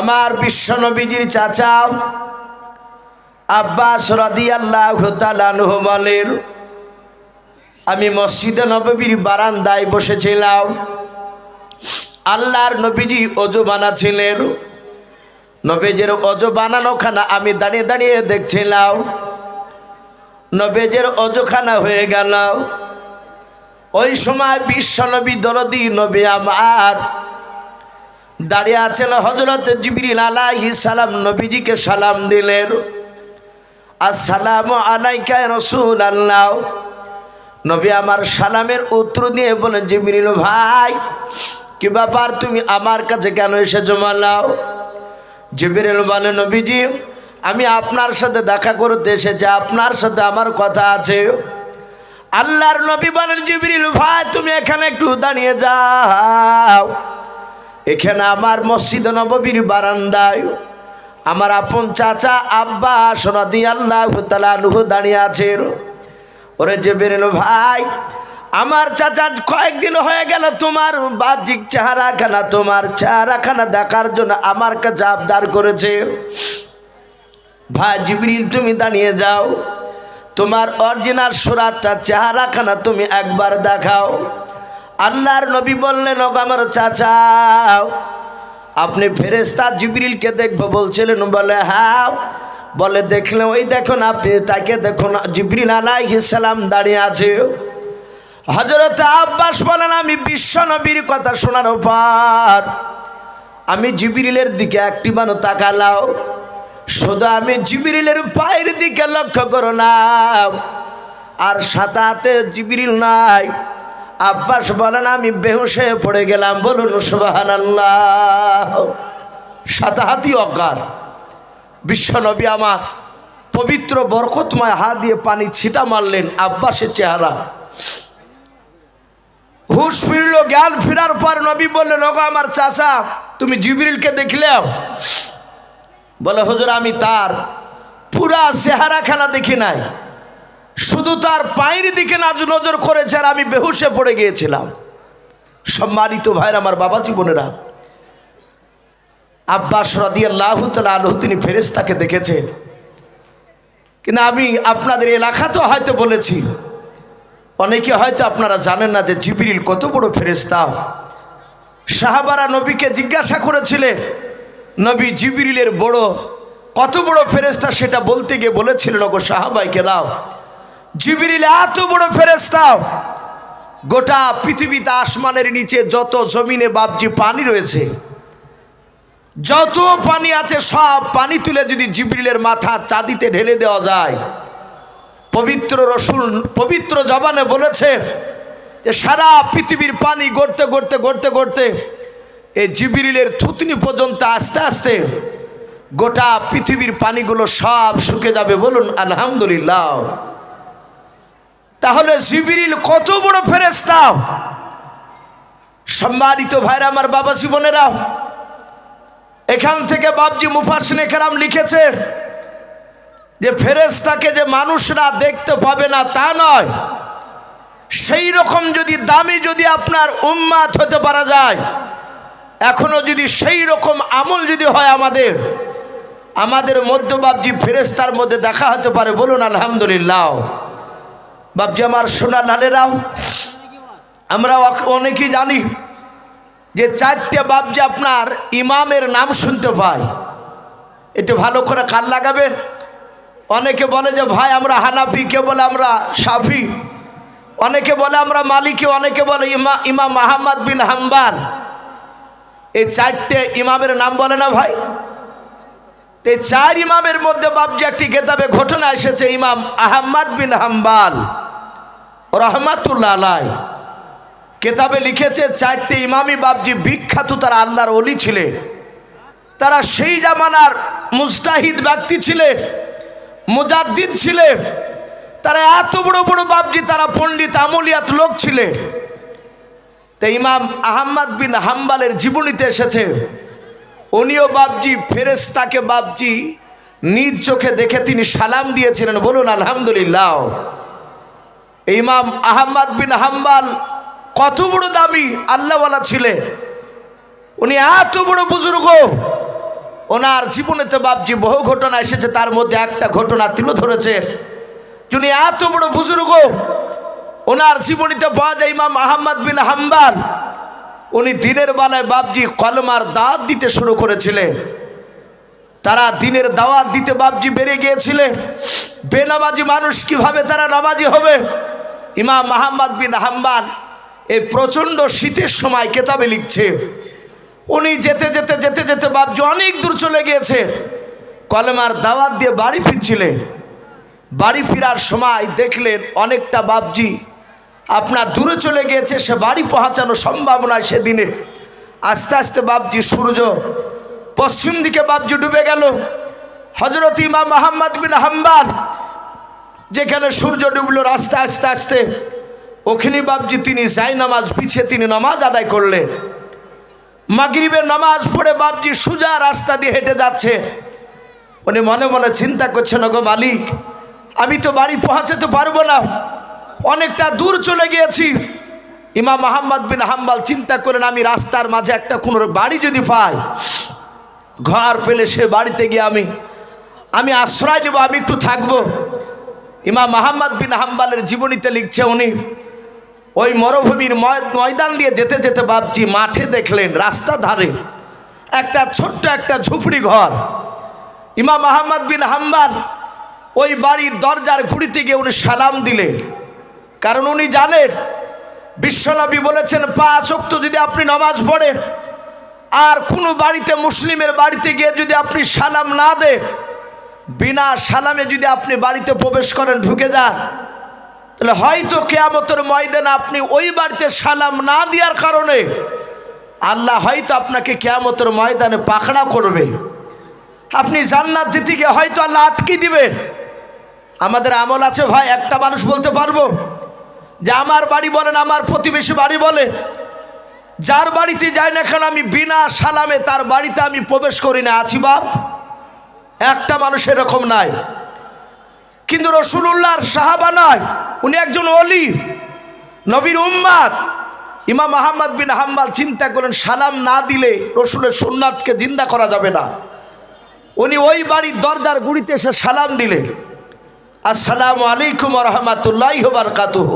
আমার বিশ্বনবীজির চাচা আব্বাস তাআলা আনহু বলেন, আমি মসজিদে নববীর বারান্দায় বসেছিলাম। আল্লাহর নবীজি অজু বানাছিলেন। নবেজের অজু বানানোখানা আমি দাঁড়িয়ে দাঁড়িয়ে দেখছিলাম। নবেজের অজুখানা হয়ে গেল। ওই সময় বিশ্বনবী দরদি নবী আমার দাঁড়িয়ে আছেন হজরত জিবরিল আলাইহি সালাম, নবীজিকে সালাম দিলেন। আসসালামু আলাইকা রসুল আল্লাহ নবী আমার সালামের উত্তর দিয়ে বলেন, জিবরিল ভাই, কি ব্যাপার? তুমি আমার কাছে কেন এসেছ মালাও? জিবরিল বলে, নবীজি, আমি আপনার সাথে দেখা করতে এসেছি, আপনার সাথে আমার কথা আছে। আল্লাহর নবী বলেন, জিবরিল ভাই, তুমি এখানে একটু দাঁড়িয়ে যাও। এখানে আমার মসজিদ নববীর বারান্দায় আমার আপন চাচা আব্বা সোনাদি আল্লাহ তালু দাঁড়িয়ে আছেন ওরে যে বেরেল ভাই, আমার চাচা কয়েকদিন হয়ে গেল তোমার বাহ্যিক চেহারাখানা, তোমার চেহারাখানা দেখার জন্য আমার কাছে আবদার করেছে। ভাই জিবরিল, তুমি দাঁড়িয়ে যাও। তোমার অরিজিনাল সুরাতটা, চেহারাখানা তুমি একবার দেখাও। আল্লাহর নবী বললেন, ওগো আমার চাচা আপনি ফেরেস্তা জিবরিলকে দেখব বলছিলেন, বলে, হাও। বলে, দেখলে ওই দেখুন আপনি তাকে দেখুন জিবরিল সালাম দাঁড়িয়ে আছে। হজরত আব্বাস বলেন, আমি বিশ্ব নবীর কথা শোনার পর আমি জিবরিলের দিকে একটি মানো তাকালাও। শুধু আমি জিবরিলের পায়ের দিকে লক্ষ্য করলাম। আর সাথে হাতে জিবরিল নাই। আব্বাস বলেন, আমি বেহুশে পড়ে গেলাম। বলুন সুবাহান আল্লাহ সাথে হাতি অজ্ঞান। বিশ্বনবী আমার পবিত্র বরকতময় হাত দিয়ে পানি ছিটা মারলেন আব্বাসের চেহারা। হুশ ফিরল, জ্ঞান ফিরার পর নবী বললেন, ওগো আমার চাচা, তুমি জিবরিলকে দেখলেও বলে, হুজুর, আমি তার পুরা চেহারা খেলা দেখি নাই। শুধু তার পায়ের দিকে নাজ নজর করেছে আর আমি বেহুশে পড়ে গিয়েছিলাম। সম্মানিত ভাইয়ের, আমার বাবা জীবনেরা আব্বাস রদিয়াল্লাহ আলহ তিনি ফেরেস্তাকে দেখেছেন। কিন্তু আমি আপনাদের এলাকাতেও হয়তো বলেছি, অনেকে হয়তো আপনারা জানেন না যে জিবিরিল কত বড় ফেরেস্তা সাহাবারা নবীকে জিজ্ঞাসা করেছিলেন, নবী জিবিরিলের বড়, কত বড় ফেরেস্তা সেটা বলতে গিয়ে বলেছিলেন, ওগো সাহাবাইকে দাও জিবিরিল, এত বড় ফেরেস্তাও গোটা পৃথিবীতে আসমানের নিচে যত জমিনে বাবজি পানি রয়েছে, যত পানি আছে সব পানি তুলে যদি জিবরিলের মাথা চাঁদিতে ঢেলে দেওয়া যায়। পবিত্র রসুল, পবিত্র জবানে বলেছে যে সারা পৃথিবীর পানি গড়তে গড়তে গড়তে গড়তে এই জিবিরিলের থুতনি পর্যন্ত আস্তে আস্তে গোটা পৃথিবীর পানিগুলো সব শুকে যাবে। বলুন, আলহামদুলিল্লাহ। তাহলে জিবিরিল কত বড় ফেরেস্তা সম্মানিত ভাইরা, আমার বাবা জীবনেরা, এখান থেকে বাবজি মুফাসিন কেরাম লিখেছেন যে ফেরেস্তাকে যে মানুষরা দেখতে পাবে না তা নয়, সেই রকম যদি দামি যদি আপনার উম্মাত হতে পারা যায়, এখনও যদি সেই রকম আমল যদি হয় আমাদের আমাদের মধ্য বাবজি ফেরেস্তার মধ্যে দেখা হতে পারে। বলুন, আলহামদুলিল্লাহ। বাবজি আমার সোনা নানেরাও আমরা অনেকেই জানি যে চারটে বাবজি আপনার ইমামের নাম শুনতে পাই একটু ভালো করে কান লাগাবেন। অনেকে বলে যে, ভাই, আমরা হানাফি। কে বলে, আমরা সাফি। অনেকে বলে, আমরা মালিকি। অনেকে বলে, ইমা, ইমাম মাহমদ বিন হাম্বাল। এই চারটে ইমামের নাম বলে না, ভাই? তো চার ইমামের মধ্যে বাবজি একটি কেতাবে ঘটনা এসেছে, ইমাম আহম্মদ বিন হাম্বাল। রহমাতুল্লাহ আলাই কেতাবে লিখেছে, চারটে ইমামি বাবজি বিখ্যাত, তারা আল্লাহর অলি ছিলেন। তারা সেই জামানার মুস্তাহিদ ব্যক্তি ছিলেন, মুজাদ্দিদ ছিলেন। তারা এত বড় বড় বাবজি তারা পণ্ডিত আমলিয়াত লোক ছিলেন। তো ইমাম আহম্মদ বিন হাম্বালের জীবনীতে এসেছে, উনিও বাবজি ফেরেস্তাকে বাবজি নিজ চোখে দেখে তিনি সালাম দিয়েছিলেন। বলুন, আলহামদুলিল্লাহ। ইমাম আহম্মদ বিন হাম্বাল কত বড় দামি আল্লাহওয়ালা ছিলেন। উনি এত বড় বুজুর্গ। ওনার জীবনেতে বাপজি বহু ঘটনা এসেছে, তার মধ্যে একটা ঘটনা তুলে ধরেছে। যিনি এত বড় বুজুর্গ। ওনার জীবনীতে পাওয়া যায় ইমাম আহম্মদ বিন হাম্বাল। উনি দিনের বেলায় বাপজি কলমার দাঁত দিতে শুরু করেছিলেন। তারা দিনের দাওয়াত দিতে বাপজি বেড়ে গিয়েছিলেন। বেনামাজি মানুষ কীভাবে তারা নামাজি হবে? ইমাম মাহমদ বিন হাম্বাল এই প্রচণ্ড শীতের সময় কেতাবে লিখছে, উনি যেতে যেতে যেতে যেতে বাপজি অনেক দূর চলে গিয়েছে, কলমার দাওয়াত দিয়ে বাড়ি ফিরছিলেন। বাড়ি ফেরার সময় দেখলেন অনেকটা বাপজি আপনার দূরে চলে গিয়েছে, সে বাড়ি পৌঁছানো সম্ভব নয় সেদিনে। আস্তে আস্তে বাপজি সূর্য পশ্চিম দিকে বাপজি ডুবে গেল। হজরত ইমাম মোহাম্মদ বিন হাম্বাল যেখানে সূর্য ডুবলো রাস্তা আস্তে আস্তে, ওখানে বাপজি তিনি যাই নামাজ পিছিয়ে তিনি নামাজ আদায় করলেন মাগরিবের নামাজ পড়ে বাপজি সোজা রাস্তা দিয়ে হেঁটে যাচ্ছে। উনি মনে মনে চিন্তা করছেন গো মালিক, আমি তো বাড়ি পৌঁছাতে পারব না। অনেকটা দূর চলে গিয়েছি। ইমাম মোহাম্মদ বিন হাম্বাল চিন্তা করেন আমি রাস্তার মাঝে একটা কোনো বাড়ি যদি পাই, ঘর পেলে সে বাড়িতে গিয়ে আমি আমি আশ্রয় নেব, আমি একটু থাকব। ইমাম মোহাম্মদ বিন হাম্বালের জীবনীতে লিখছে উনি, ওই মরুভূমির ময়- ময়দান দিয়ে যেতে যেতে বাপজি মাঠে দেখলেন রাস্তা ধারে একটা ছোট্ট একটা ঝুপড়ি ঘর। ইমাম আহমদ বিন হাম্বাল ওই বাড়ির দরজার ঘুড়িতে গিয়ে উনি সালাম দিলেন। কারণ উনি জানেন, বিশ্বনবী বলেছেন পাঁচ অক্ত যদি আপনি নামাজ পড়েন, আর কোনো বাড়িতে মুসলিমের বাড়িতে গিয়ে যদি আপনি সালাম না দেন বিনা সালামে যদি আপনি বাড়িতে প্রবেশ করেন, ঢুকে যান। তাহলে হয়তো কেয়ামতের ময়দানে আপনি ওই বাড়িতে সালাম না দেওয়ার কারণে আল্লাহ হয়তো আপনাকে কেয়ামতের ময়দানে পাখড়া করবে। আপনি জান্নাত যেতে গিয়ে হয়তো আল্লাহ আটকে দিবেন। আমাদের আমল আছে ভাই, একটা মানুষ বলতে পারব? যে আমার বাড়ি বলেন, আমার প্রতিবেশী বাড়ি বলে, যার বাড়িতে যাই না কেন আমি বিনা সালামে তার বাড়িতে আমি প্রবেশ করি না। আছি বাপ? একটা মানুষ এরকম নাই। কিন্তু রসুল্লাহর সাহাবা নয় উনি একজন অলি নবীর উম্মাদ। ইমাম আহমদ বিন হাম্বাল চিন্তা করেন, সালাম না দিলে রসুলের সুন্নাতকে জিন্দা করা যাবে না। উনি ওই বাড়ির দরজার গুড়িতে এসে সালাম দিলেন। আসসালামু আলাইকুম রহমাতুল্লাহ বারকাতুহ।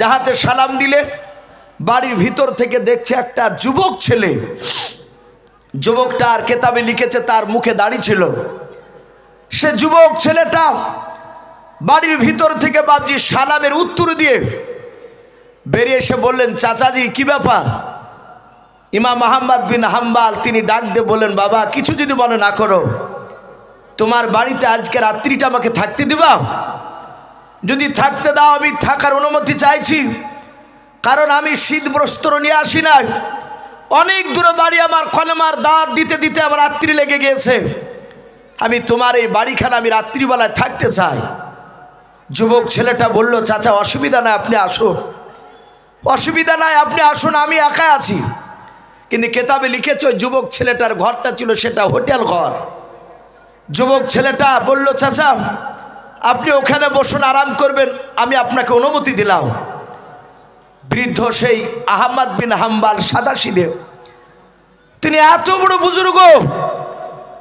যাহাতে সালাম দিলে, বাড়ির ভিতর থেকে দেখছে একটা যুবক ছেলে। যুবকটা আর কেতাবে লিখেছে, তার মুখে দাড়ি ছিল। সে যুবক ছেলেটা বাড়ির ভিতর থেকে বাবজি সালামের উত্তর দিয়ে বেরিয়ে এসে বললেন, চাচাজি, কি ব্যাপার? ইমাম মোহাম্মদ বিন হাম্বাল তিনি ডাক দিয়ে বললেন, বাবা, কিছু যদি মনে না করো। তোমার বাড়িতে আজকে রাত্রিটা আমাকে থাকতে দিবা? যদি থাকতে দাও, আমি থাকার অনুমতি চাইছি। কারণ আমি শীত বস্ত্র নিয়ে আসি নাই। অনেক দূরে বাড়ি আমার কলমার দাঁত দিতে দিতে আমার রাত্রি লেগে গিয়েছে। আমি তোমার এই বাড়িখানে আমি রাত্রিবেলায় থাকতে চাই। যুবক ছেলেটা বলল, চাচা, অসুবিধা নাই, আপনি আসুন। অসুবিধা নাই, আপনি আসুন, আমি একা আছি। কিন্তু কেতাবে লিখেছে যুবক ছেলেটার ঘরটা ছিল সেটা হোটেল ঘর। যুবক ছেলেটা বলল, চাচা, আপনি ওখানে বসুন, আরাম করবেন, আমি আপনাকে অনুমতি দিলাম। বৃদ্ধ সেই আহম্মদ বিন হাম্বাল সাদা সিদে তিনি এত বড় বুজুর্গ,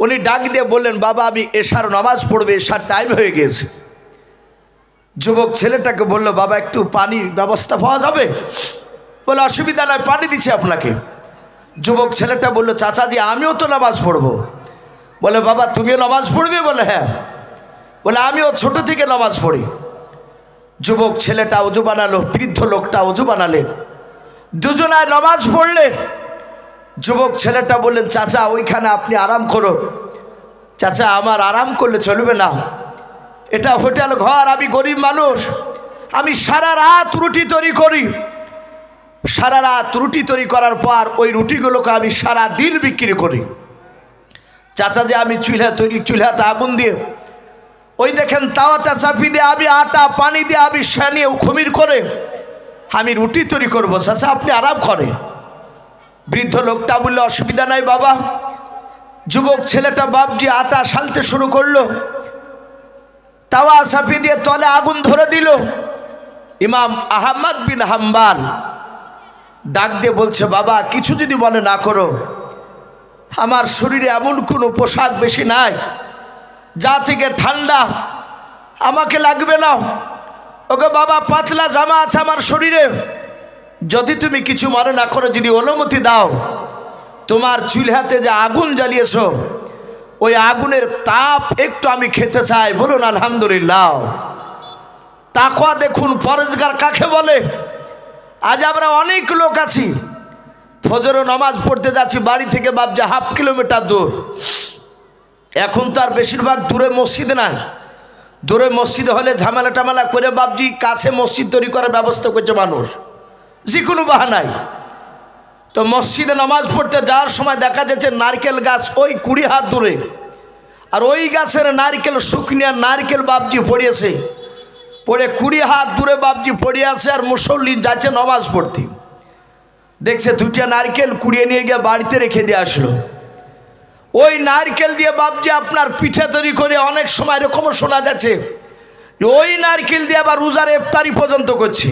উনি ডাক দিয়ে বললেন, বাবা, আমি এশার নামাজ পড়বে, এশার টাইম হয়ে গেছে। যুবক ছেলেটাকে বলল, বাবা, একটু পানির ব্যবস্থা পাওয়া যাবে? বলে, অসুবিধা নয়, পানি দিচ্ছি আপনাকে। যুবক ছেলেটা বলল, চাচাজি, আমিও তো নামাজ পড়ব। বলে, বাবা, তুমিও নামাজ পড়বে? বলে হ্যাঁ। বলে, আমিও ছোট থেকে নামাজ পড়ি। যুবক ছেলেটা অজু বানালো, বৃদ্ধ লোকটা অজু বানালেন। দুজনায় নামাজ পড়লেন। যুবক ছেলেটা বললেন, চাচা, ওইখানে আপনি আরাম করো। চাচা, আমার আরাম করলে চলবে না। এটা হোটেল ঘর, আমি গরিব মানুষ। আমি সারা রাত রুটি তৈরি করি। সারা রাত রুটি তৈরি করার পর ওই রুটিগুলোকে আমি সারা দিন বিক্রি করি। চাচা যে আমি চুলহা তৈরি চুলহাতে আগুন দিয়ে ওই দেখেন তাওয়াটা চাপি দিয়ে আমি আটা, পানি দিয়ে আমি সানিয়ে খমির করে আমি রুটি তৈরি করব। চাচা, আপনি আরাম করেন। বৃদ্ধ লোকটা বললে, অসুবিধা নাই বাবা। যুবক ছেলেটা বাপজি আটা সালতে শুরু করল। তাওয়া চাপি দিয়ে তলে আগুন ধরে দিল। ইমাম আহমদ বিন হাম্বাল ডাক দিয়ে বলছে, বাবা, কিছু যদি বলে না করো, আমার শরীরে এমন কোনো পোশাক বেশি নাই। যা থেকে ঠান্ডা, আমাকে লাগবে না। ওকে বাবা, পাতলা জামা আছে আমার শরীরে। যদি তুমি কিছু মনে না করো, যদি অনুমতি দাও, তোমার চুলহাতে যে আগুন জ্বালিয়েছ, ওই আগুনের তাপ একটু আমি খেতে চাই, বলুন আলহামদুলিল্লাহ। তাকওয়া দেখুন পরেজগার কাকে বলে? আজ আমরা অনেক লোক আছি। ফজর নামাজ পড়তে যাচ্ছি, বাড়ি থেকে ভাবছে হাফ কিলোমিটার দূর। এখন তো আর বেশিরভাগ দূরে মসজিদ নাই। দূরে মসজিদ হলে ঝামেলা টামেলা করে বাবজি কাছে মসজিদ তৈরি করার ব্যবস্থা করছে মানুষ। যে কোনো বাহানায় তো মসজিদে নামাজ পড়তে যাওয়ার সময় দেখা যাচ্ছে নারকেল গাছ ওই কুড়ি হাত দূরে। আর ওই গাছের নারকেল শুকনিয়া নারকেল বাবজি পড়িয়েছে। পড়ে কুড়ি হাত দূরে বাবজি পড়ে আছে আর মুসল্লি যাচ্ছে নামাজ পড়তে। দেখছে দুটা নারকেল কুড়িয়ে নিয়ে গিয়ে বাড়িতে রেখে দিয়ে আসলো। ওই নারকেল দিয়ে বাবজি আপনার পিঠে তৈরি করে অনেক সময় এরকমও শোনা যাচ্ছে ওই নারকেল দিয়ে আবার রোজার এফতারি পর্যন্ত করছে।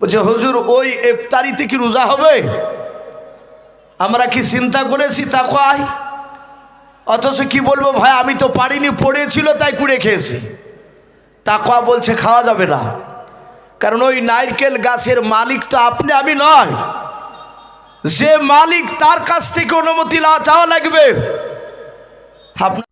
বলছে, হুজুর, ওই ইফতারিতে কি রোজা হবে? আমরা কি চিন্তা করেছি তা কয়? অথচ কি বলব ভাই, আমি তো পারিনি, পড়েছিল তাই কুড়ে খেয়েছি। তা তাকওয়া বলছে, খাওয়া যাবে না। কারণ ওই নারকেল গাছের মালিক তো আপনি, আমি নয়। যে মালিক তার কাছ থেকে অনুমতি চাওয়া লাগবে। আপনার